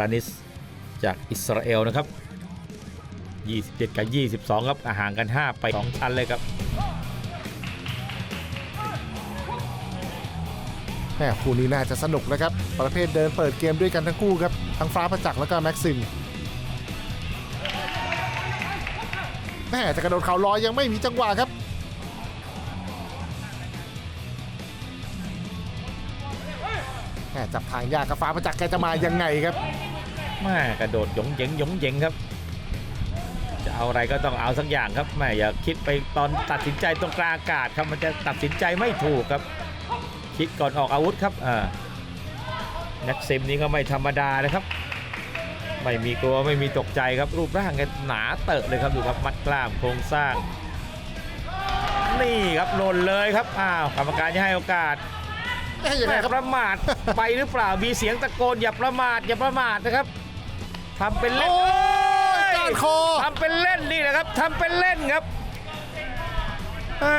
รานิสจากอิสราเอลนะครับ 27 กับ 22 ครับห่างกัน 5 ไป 2 ชั้นเลยครับแหมคู่นี้น่าจะสนุกนะครับ ประเภทเดินเปิดเกมด้วยกันทั้งคู่ครับ ทั้งฟ้าประจักษ์แล้วก็แม็กซิมแหมจะกระโดดเข่าลอยยังไม่มีจังหวะครับแหมจับทางยากกับฟ้าประจักษ์แกจะมายังไงครับ แม่กระโดดหยงเหยงหยงเหยงครับ จะเอาอะไรก็ต้องเอาสักอย่างครับแม่อย่าคิดไปตอนตัดสินใจตรงกลางอากาศครับมันจะตัดสินใจไม่ถูกครับ คิดก่อนออกอาวุธครับอ่านักซิมนี้ก็ไม่ธรรมดานะครับ ไม่มีกลัวไม่มีตกใจครับรูปร่างแกหนาเตอะเลยครับดูครับมัดกล้ามโครงสร้าง นี่ครับหล่นเลยครับอ้าวกรรมการจะให้โอกาสเอ๊ะยังไงแม่ครับ ประมาทไปหรือเปล่ามีเสียงตะโกนอย่าประมาทอย่าประมาทนะครับ ทำเป็นเล่นโอ้ยก้านคอ ทำเป็นเล่นนี่แหละครับทำเป็นเล่นครับแหม่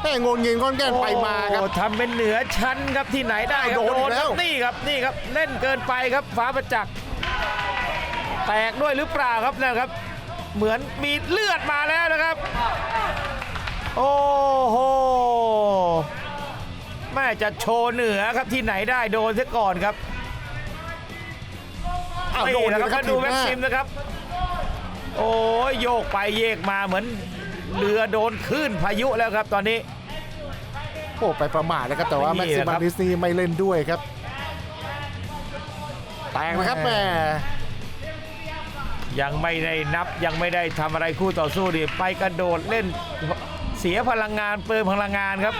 แหมงงเงินก้อนแก่นไปมาครับ โอ้ทำเป็นเหนือชั้นครับที่ไหนได้ครับโดนอีกคแล้รับวนี่ครับนี่ครับเล่นเกินไปครับฟ้าประจักษ์แตกด้วยหรือเปล่าครับนะครับ เหมือนมีเลือดมาแล้วนะครับ โอ้โหแม่จะโชว์เหนือครับที่ไหนได้โดนซะก่อนครับ อ้าวโดนี่นนะนะคครัรับบก็ดูทีแม็กหน้าซิมนะครับ โอ้ยโยกไปเยกมาเหมือนเรือโดนคลื่นพายุแล้วครับตอนนี้ โอ้ไปประมาทนะครับแต่ว่านี่แม็กซิแหละคมัรันบดิสนีย์ไม่เล่นด้วยครับแตกนะครับแหมยังไม่ได้นับยังไม่ได้ทำอะไรคู่ต่อสู้ดิไปกระโดดเล่นเสียพลังงานเปิมพลังงานครับ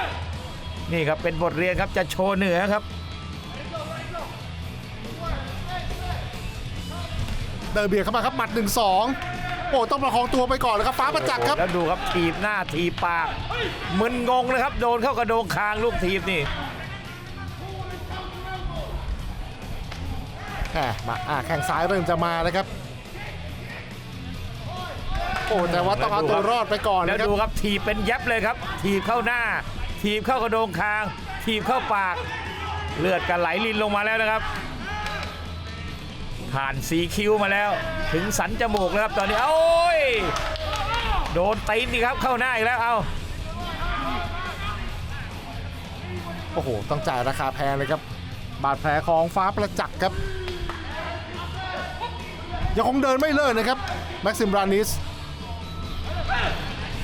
นี่ครับเป็นบทเรียนครับจะโชว์เหนือครับ เดินเบียดเข้ามาครับหมัด1นสองโอ้ต้องประคองตัวไปก่อนนะครับฟ้าประจักษ์ครับแล้วดูครับทีบหน้าทีบปากมึนงงนะครับ โดนเข้ากระโดงคางลูกทีบนี่แหมมาอ่าแข้งซ้ายเริ่มจะมาแล้วครับโอ้แต่ว่าต้องเอาตัวรอดไปก่อนแล้วนะครับดูครับทีบเป็นยับเลยครับ ทีบเข้าหน้า ทีบเข้ากระโดงคาง ทีบเข้าปาก เลือดกันไหลลินลงมาแล้วนะครับ ผ่านสีคิ้วมาแล้ว ถึงสันจมูกแล้วครับตอนนี้โอ้ยโดนตีนดีครับเข้าหน้าอีกแล้วเอาโอ้โห ต้องจ่ายราคาแพงเลยครับ บาดแผลของฟ้าประจักษ์ครับ ยังคงเดินไม่เลิกนะครับ แม็กซิมรานิส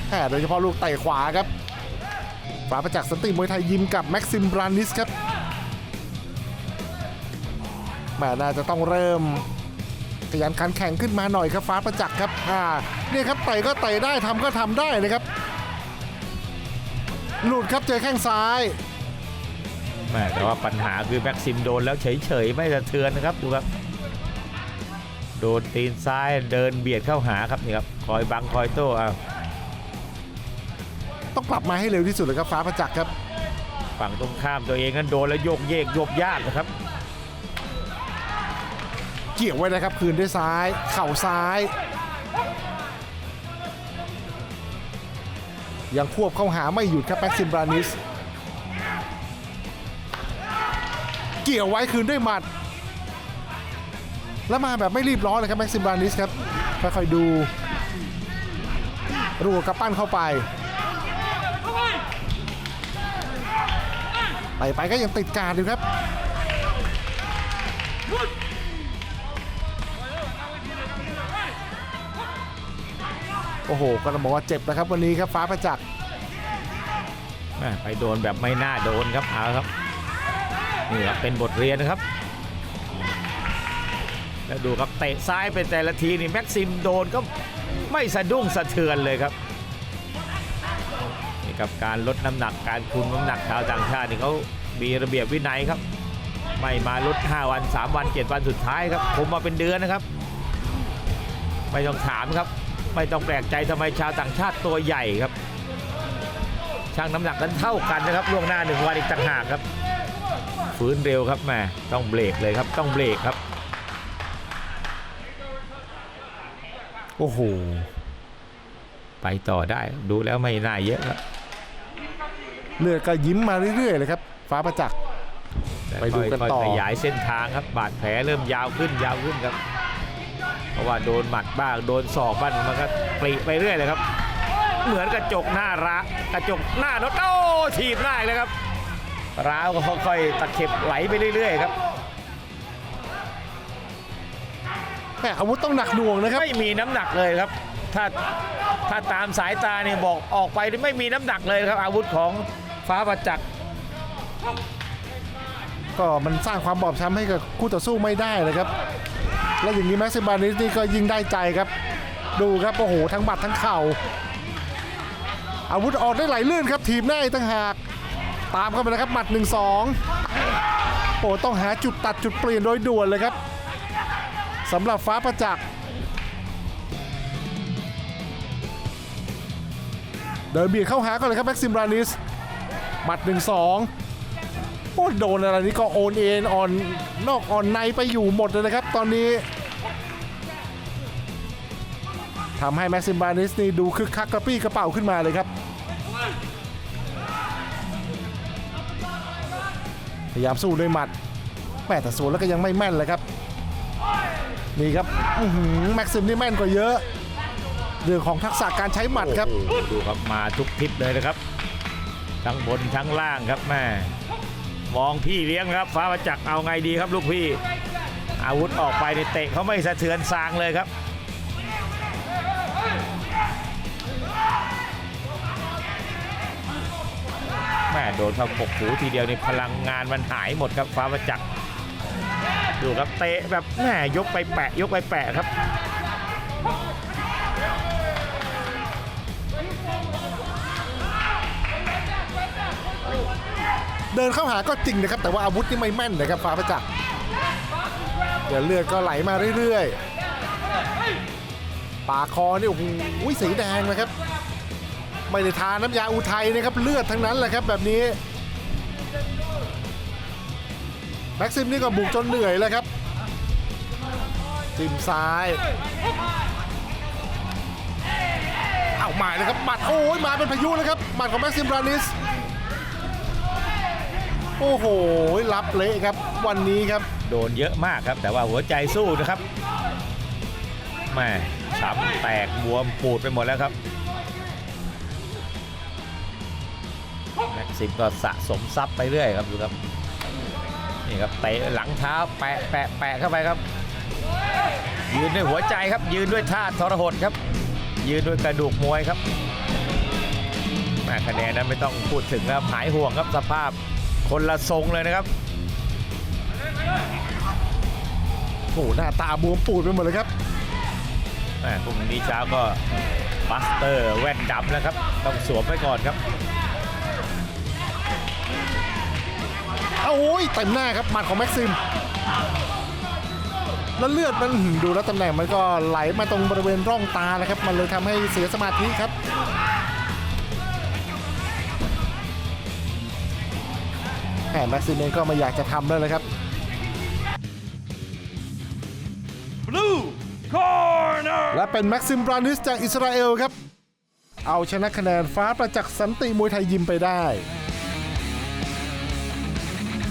แหมโดยเฉพาะลูกเตะขวาครับ ฟ้าประจักษ์สันติมวยไทยยิมกับแม็กซิมรานิสครับ แหมน่าจะต้องเริ่มขยันขันแข่งขึ้นมาหน่อยครับฟ้าประจักษ์ครับอ่าเนี่ยครับเตะก็เตะได้ทำก็ทำได้นะครับ หลุดครับเจอแข้งซ้ายแม่แต่ว่าปัญหาคือแม็กซิมโดนแล้วเฉยๆไม่สะเทือนนะครับดูครับโดนตีนซ้ายเดินเบียดเข้าหาครับนี่ครับคอยบังคอยโต้เอาต้องกลับมาให้เร็วที่สุดเลยครับฟ้าประจักษ์ครับ ฝั่งตรงข้ามตัวเองนั้นโดนแล้วโยกเยกโยกยากนะครับเกี่ยวไว้นะครับคืนด้วยซ้าย เข่าซ้าย ยังควบเข้าหาไม่หยุดครับแม็กซิมบรานิส เกี่ยวไว้คืนด้วยหมัด แล้วมาแบบไม่รีบร้อนเลยครับแม็กซิมบรานิสครับค่อยๆดูรัวกระปั้นเข้าไปไปไปก็ยังติดการอยู่ครับ โอ้โห ก็ต้องบอกว่าเจ็บนะครับวันนี้ครับฟ้าประจักษ์ไปโดนแบบไม่น่าโดนครับเอาครับนี่ครับเป็นบทเรียนนะครับ แล้วดูครับเตะซ้ายเป็นแต่ละทีนี่แม็กซิมโดนก็ไม่สะดุ้งสะเทือนเลยครับนี่กับการลดน้ำหนักการคุมน้ำหนักชาวต่างชาตินี่เขามีระเบียบวินัยครับ ไม่มาลด 5 วัน 3 วัน 7 วันสุดท้ายครับคุมมาเป็นเดือนนะครับ ไม่ต้องถามครับ ไม่ต้องแปลกใจทำไมชาวต่างชาติตัวใหญ่ครับช่างน้ำหนักนั้นเท่ากันนะครับล่วงหน้าหนึ่งวันอีกต่างหากครับฟื้นเร็วครับแหม่ต้องเบรกเลยครับต้องเบรกครับ โอ้โหไปต่อได้ดูแล้วไม่น่าเยอะครับเลือดก็ยิ้มมาเรื่อยๆเลยครับ ฟ้าประจักษ์แไปดูกันต่อค่ยๆขยายเส้นทางครับบาดแผลเริ่มยาวขึ้นยาวขึ้นครับเพราะว่าโดนหมัดบ้างโดนศอกบ้างมันก็ปรีไปเรื่อยเลยครับ เหมือนกระจกหน้าระกระจกหน้ารถโอ้ถีบได้เลยครับ ร้าวก็ค่อยๆตะเข็บไหลไปเรื่อย ๆ ครับแหมอาวุธต้องหนักหน่วงนะครับ ไม่มีน้ำหนักเลยครับ ถ้าถ้าตามสายตาเนี่ยบอกออกไปนี่ไม่มีน้ำหนักเลยครับ อาวุธของฟ้าประจักษ์ก็มันสร้างความบอบช้ำให้กับคู่ต่อสู้ไม่ได้เลยครับ และอย่างนี้แม็กซิมบานิสนี่ก็ยิงได้ใจครับ ดูครับโอ้โหทั้งบัดทั้งเข่า อาวุธออกได้ไหลลื่นครับทีมได้ตั้งหาก ตามเข้าไปนะครับหมัด 1 2 โอ้ต้องหาจุดตัดจุดเปลี่ยนโดยด่วนเลยครับสำหรับฟ้าประจักษ์เดินเบียดเข้าหาก่อนเลยครับแม็กซิมบรานิสหมัด 1 2 โอ้โดนอะไรนี่ก็โอนเอ็นอ่อนนอกอ่อนในไปอยู่หมดเลยนะครับ ตอนนี้ ทำให้แม็กซิมบานิสนี่ดูคึกคักกระปี้กระเป๋าขึ้นมาเลยครับ พยายามสู้ด้วยหมัดแม่แต่สวนแล้วก็ยังไม่แม่นเลยครับ นี่ครับแม็กซิมนี่แม่นกว่าเยอะ เรื่องของทักษะการใช้หมัดครับดูครับมาทุกทิศเลยนะครับ ทั้งบนทั้งล่างครับแม่มองพี่เลี้ยงครับ ฟ้าประจักษ์เอาไงดีครับลูกพี่ อาวุธออกไปในเตะเขาไม่สะเทือนซางเลยครับ แม่โดนเข้ากกหูทีเดียวนี่พลังงานมันหายหมดครับฟ้าประจักษ์ดูครับเตะแบบแม่ยกไปแปะยกไปแปะครับเดินเข้าหาก็จริงนะครับ แต่ว่าอาวุธนี่ไม่แม่นนะครับฟ้าประจักษ์เดี๋ยวเลือดก็ไหลมาเรื่อยๆ ปากคอนี่โอ้โหสีแดงนะครับ ไม่ได้ทาน้ำยาอุทัยนะครับเลือดทั้งนั้นแหละครับแบบนี้แม็กซิมนี่ก็บุกจนเหนื่อยแล้วครับจิ้มซ้ายเอาหมายเลยครับหมัดโอ้ยมาเป็นพายุเลยครับหมัดของแม็กซิมบรานิสโอ้โหรับเละครับวันนี้ครับ โดนเยอะมากครับ แต่ว่าหัวใจสู้นะครับแม่ช้ำแตกบวมปูดไปหมดแล้วครับ แม็กซิมก็สะสมทรัพย์ไปเรื่อยครับดูครับนี่ครับเตะหลังเท้าแปะแปะแปะเข้าไปครับ ยืนด้วยหัวใจครับ ยืนด้วยท่าทรหดครับ ยืนด้วยกระดูกมวยครับแม่คะแนนนั้นไม่ต้องพูดถึงนะครับหายห่วงครับสภาพคนละทรงเลยนะครับโอ้โหหน้าตาบวมปูดไปหมดเลยครับแม่พรุ่งนี้เช้าก็บัสเตอร์แว่นดำนะครับ ต้องสวมไว้ก่อนครับ โอ้ยเต็มหน้าครับหมัดของแม็กซิม แล้วเลือดมันหืมดูแล้วตำแหน่งมันก็ไหลมาตรงบริเวณร่องตาแล้วครับ มันเลยทำให้เสียสมาธิครับแหมแม็กซิมเองก็ไม่อยากจะทำแล้วเลยครับ Blue corner. และเป็นแม็กซิมบรานิสจากอิสราเอลครับ เอาชนะคะแนนฟ้าประจักษ์สันติมวยไทยยิมไปได้